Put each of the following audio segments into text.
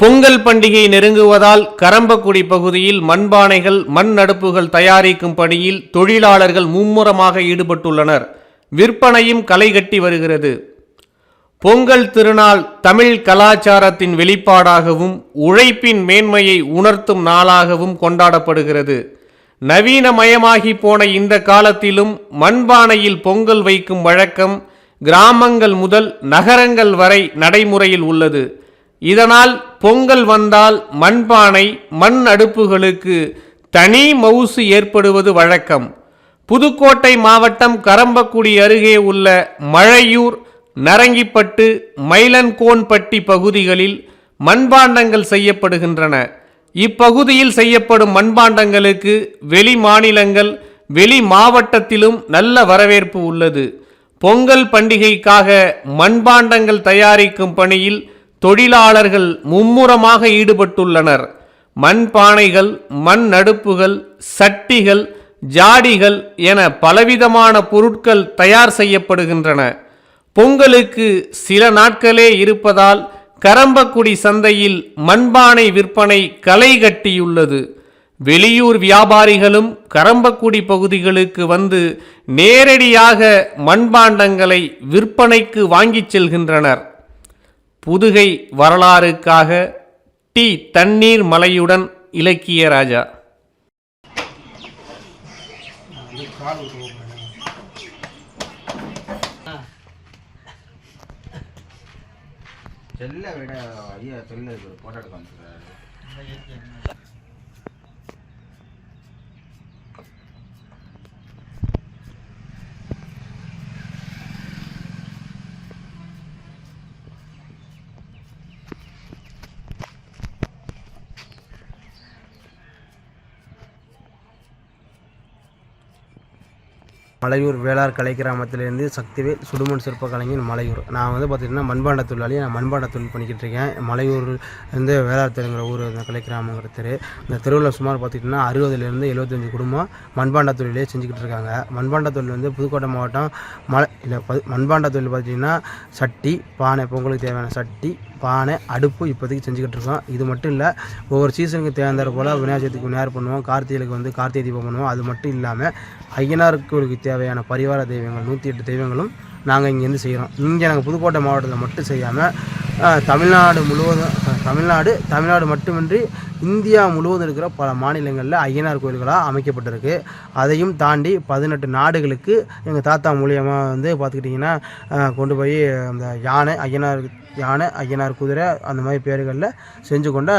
பொங்கல் பண்டிகை நெருங்குவதால் கரம்பக்குடி பகுதியில் மண்பானைகள் மண் அடுப்புகள் தயாரிக்கும் பணியில் தொழிலாளர்கள் மும்முரமாக ஈடுபட்டுள்ளனர். விற்பனையும் களைகட்டி வருகிறது. பொங்கல் திருநாள் தமிழ் கலாச்சாரத்தின் வெளிப்பாடாகவும் உழைப்பின் மேன்மையை உணர்த்தும் நாளாகவும் கொண்டாடப்படுகிறது. நவீனமயமாகி போன இந்த காலத்திலும் மண்பானையில் பொங்கல் வைக்கும் வழக்கம் கிராமங்கள் முதல் நகரங்கள் வரை நடைமுறையில் உள்ளது. இதனால் பொங்கல் வந்தால் மண்பானை மண் அடுப்புகளுக்கு தனி மவுசு ஏற்படுவது வழக்கம். புதுக்கோட்டை மாவட்டம் கரம்பக்குடி அருகே உள்ள மழையூர் நரங்கிப்பட்டு மயிலன்கோன்பட்டி பகுதிகளில் மண்பாண்டங்கள் செய்யப்படுகின்றன. இப்பகுதியில் செய்யப்படும் மண்பாண்டங்களுக்கு வெளி மாநிலங்கள் வெளி மாவட்டத்திலும் நல்ல வரவேற்பு உள்ளது. பொங்கல் பண்டிகைக்காக மண்பாண்டங்கள் தயாரிக்கும் பணியில் தொழிலாளர்கள் மும்முரமாக ஈடுபட்டுள்ளனர். மண்பானைகள் மண் நடுப்புகள் சட்டிகள் ஜாடிகள் என பலவிதமான பொருட்கள் தயார் செய்யப்படுகின்றன. பொங்கலுக்கு சில நாட்களே இருப்பதால் கரம்பக்குடி சந்தையில் மண்பானை விற்பனை களை கட்டியுள்ளது. வெளியூர் வியாபாரிகளும் கரம்பக்குடி பகுதிகளுக்கு வந்து நேரடியாக மண்பாண்டங்களை விற்பனைக்கு வாங்கிச் செல்கின்றனர். புதுகை வரலாறுக்காக டி. தண்ணீர் மலையுடன் இலக்கிய ராஜா. செல்ல விட ஐயா செல்ல போட்டோ எடுக்க மலையூர் வேளார் கலை கிராமத்திலேருந்து சக்திவேல் சுடுமண் சிற்ப கலைஞன் மலையூர். நான் வந்து பார்த்திங்கன்னா மண்பாண்ட தொழிலாளி. நான் மண்பாண்ட தொழில் பண்ணிக்கிட்டு இருக்கேன். மலையூர் வந்து வேளார் தெருங்கிற ஊர் இந்த கலை கிராமங்கிற தெரு. இந்த தெருவில் சுமார் பார்த்திங்கன்னா அறுபதுலேருந்து எழுபத்தஞ்சு குடும்பம் மண்பாண்ட தொழிலே செஞ்சுக்கிட்டு இருக்காங்க. மண்பாண்ட தொழில் வந்து புதுக்கோட்டை மாவட்டம் மலை இல்லை மண்பாண்ட தொழில் பார்த்திங்கன்னா சட்டி பானை பொங்கலுக்கு தேவையான சட்டி பானை அடுப்பு இப்போதைக்கு செஞ்சுக்கிட்டு இருக்கோம். இது மட்டும் இல்லை ஒவ்வொரு சீசனுக்கு தேர்ந்தார் போல் விநாயகர் சதுர்த்திக்கு விநாயகர் பண்ணுவோம். கார்த்திகைக்கு வந்து கார்த்திகை தீபம் பண்ணுவோம். அது மட்டும் இல்லாமல் ஐயனாருக்கு தேவையான பரிவார தெய்வங்கள் நூற்றி எட்டு தெய்வங்களும் நாங்கள் இங்கேருந்து செய்கிறோம் இங்கே நாங்கள் புதுக்கோட்டை மாவட்டத்தில் மட்டும் செய்யாமல் தமிழ்நாடு முழுவதும் தமிழ்நாடு தமிழ்நாடு மட்டுமின்றி இந்தியா முழுவதும் இருக்கிற பல மாநிலங்களில் ஐயனார் கோயில்களாக அமைக்கப்பட்டிருக்கு. அதையும் தாண்டி பதினெட்டு நாடுகளுக்கு எங்கள் தாத்தா மூலியமாக வந்து பார்த்துக்கிட்டிங்கன்னா கொண்டு போய் அந்த யானை ஐயனார் யானை ஐயனார் குதிரை அந்த மாதிரி பேர்களில் செஞ்சு கொண்ட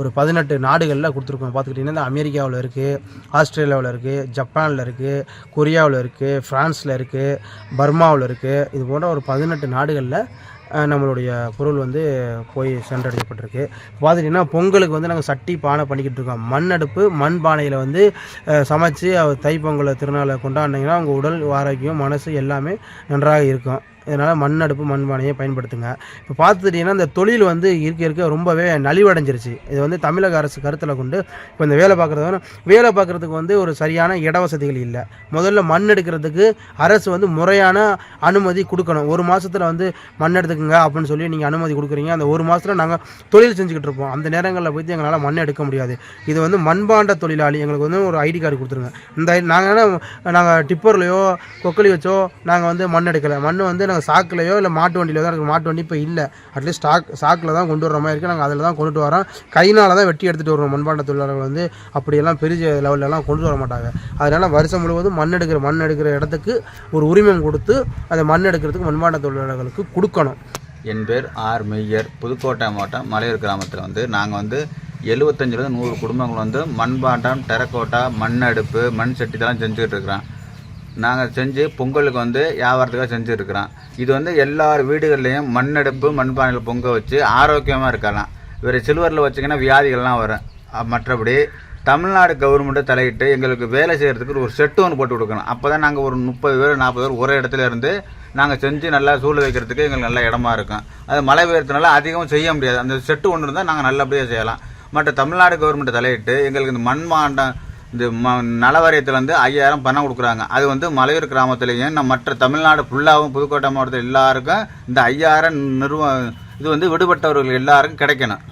ஒரு பதினெட்டு நாடுகளில் கொடுத்துருக்கோம். பார்த்துக்கிட்டிங்கன்னா இந்த அமெரிக்காவில் இருக்குது ஆஸ்திரேலியாவில் இருக்குது ஜப்பானில் இருக்குது கொரியாவில் இருக்குது ஃப்ரான்ஸில் இருக்குது பர்மாவில் இருக்குது இது போன்ற ஒரு பதினெட்டு நாடுகளில் நம்மளுடைய பொருள் வந்து போய் சென்றடையப்பட்டிருக்கு. பார்த்துட்டிங்கன்னா பொங்கலுக்கு வந்து நாங்கள் சட்டி பானை பண்ணிக்கிட்டு இருக்கோம். மண் அடுப்பு மண் பானையில் வந்து சமைச்சு தைப்பொங்கலை திருநாளை கொண்டாடினீங்கன்னா உங்கள் உடல் ஆரோக்கியம் மனசு எல்லாமே நன்றாக இருக்கும். இதனால் மண் அடுப்பு மண் பானையை பயன்படுத்துங்க. இப்போ பார்த்துட்டிங்கன்னா இந்த தொழில் வந்து இருக்க இருக்க ரொம்பவே நலிவடைஞ்சிருச்சு. இது வந்து தமிழக அரசு கருத்தில் கொண்டு இப்போ இந்த வேலை பார்க்குறது வேலை பார்க்குறதுக்கு வந்து ஒரு சரியான இட வசதிகள் இல்லை. முதல்ல மண் எடுக்கிறதுக்கு அரசு வந்து முறையான அனுமதி கொடுக்கணும். ஒரு மாதத்தில் வந்து மண் எடுத்துக்கோங்க அப்படின்னு சொல்லி நீங்கள் அனுமதி கொடுக்குறீங்க. அந்த ஒரு மாதத்தில் நாங்கள் தொழில் செஞ்சுக்கிட்டு இருப்போம். அந்த நேரங்களில் போய் எங்களால் மண் எடுக்க முடியாது. இது வந்து மண்பாண்ட தொழிலாளி எங்களுக்கு வந்து ஒரு ஐடி கார்டு கொடுத்துருங்க. இந்த நாங்கள் நாங்கள் டிப்பர்லையோ கொக்கலி வச்சோ நாங்கள் வந்து மண் எடுக்கலை. மண் வந்து நாங்கள் சாக்குலையோ இல்லை மாட்டு வண்டியிலோ தான் இருக்குது மாட்டு வண்டி இப்போ இல்லை. அட்லீஸ்ட் ஸ்டாக் சாக்கில் தான் கொண்டு வர மாதிரி இருக்குது நாங்கள் அதில் தான் கொண்டுட்டு வரோம். கையினால் தான் வெட்டி எடுத்துகிட்டு வருவோம். மண்பாண்ட தொழிலாளர்கள் வந்து அப்படியெல்லாம் பெரிய லெவல்லலாம் கொண்டு வர மாட்டாங்க. அதனால் வருஷம் முழுவதும் மண் எடுக்கிற மண் எடுக்கிற இடத்துக்கு ஒரு உரிமம் கொடுத்து அந்த மண் எடுக்கிறதுக்கு மண்பாண்ட தொழிலாளர்களுக்கு கொடுக்கணும். என் பேர் ஆர் மெய்யர். புதுக்கோட்டை மாவட்டம் மலையூர் கிராமத்தில் வந்து நாங்கள் வந்து எழுபத்தஞ்சிலேருந்து நூறு குடும்பங்கள் வந்து மண்பாண்டம் டெரக்கோட்டா மண் அடுப்பு மண் சட்டி இதெல்லாம் செஞ்சுக்கிட்டு இருக்கிறோம். நாங்கள் செஞ்சு பொங்கலுக்கு வந்து வியாபாரத்துக்காக செஞ்சுருக்கிறோம். இது வந்து எல்லார் வீடுகள்லேயும் மண் அடுப்பு மண்பானையில் பொங்க வச்சு ஆரோக்கியமாக இருக்கலாம். வேறு சில்வரில் வச்சிங்கன்னா வியாதிகள்லாம் வரும். மற்றபடி தமிழ்நாடு கவர்மெண்ட்டை தலையிட்டு எங்களுக்கு வேலை செய்கிறதுக்கு ஒரு செட்டு ஒன்று போட்டு கொடுக்கணும். அப்போ தான் நாங்கள் ஒரு முப்பது பேர் நாற்பது பேர் ஒரே இடத்துல இருந்து நாங்கள் செஞ்சு நல்லா சூழல் வைக்கிறதுக்கு எங்களுக்கு நல்ல இடமா இருக்கும். அது மழை பெய்யறதுனால அதிகமாக செய்ய முடியாது. அந்த செட்டு ஒன்று இருந்தால் நாங்கள் நல்லபடியாக செய்யலாம். மற்ற தமிழ்நாடு கவர்மெண்ட் தலையிட்டு எங்களுக்கு இந்த மண்பாண்டம் இந்த ம நலவாரியத்தில் வந்து ஐயாயிரம் பணம் கொடுக்குறாங்க. அது வந்து மலையூர் கிராமத்துலேயும் நம்ம மற்ற தமிழ்நாடு ஃபுல்லாகவும் புதுக்கோட்டை மாவட்டத்தில் எல்லாருக்கும் இந்த ஐயாயிரம் நிறுவ இது வந்து விடுபட்டவர்கள் எல்லாருக்கும் கிடைக்கணும்.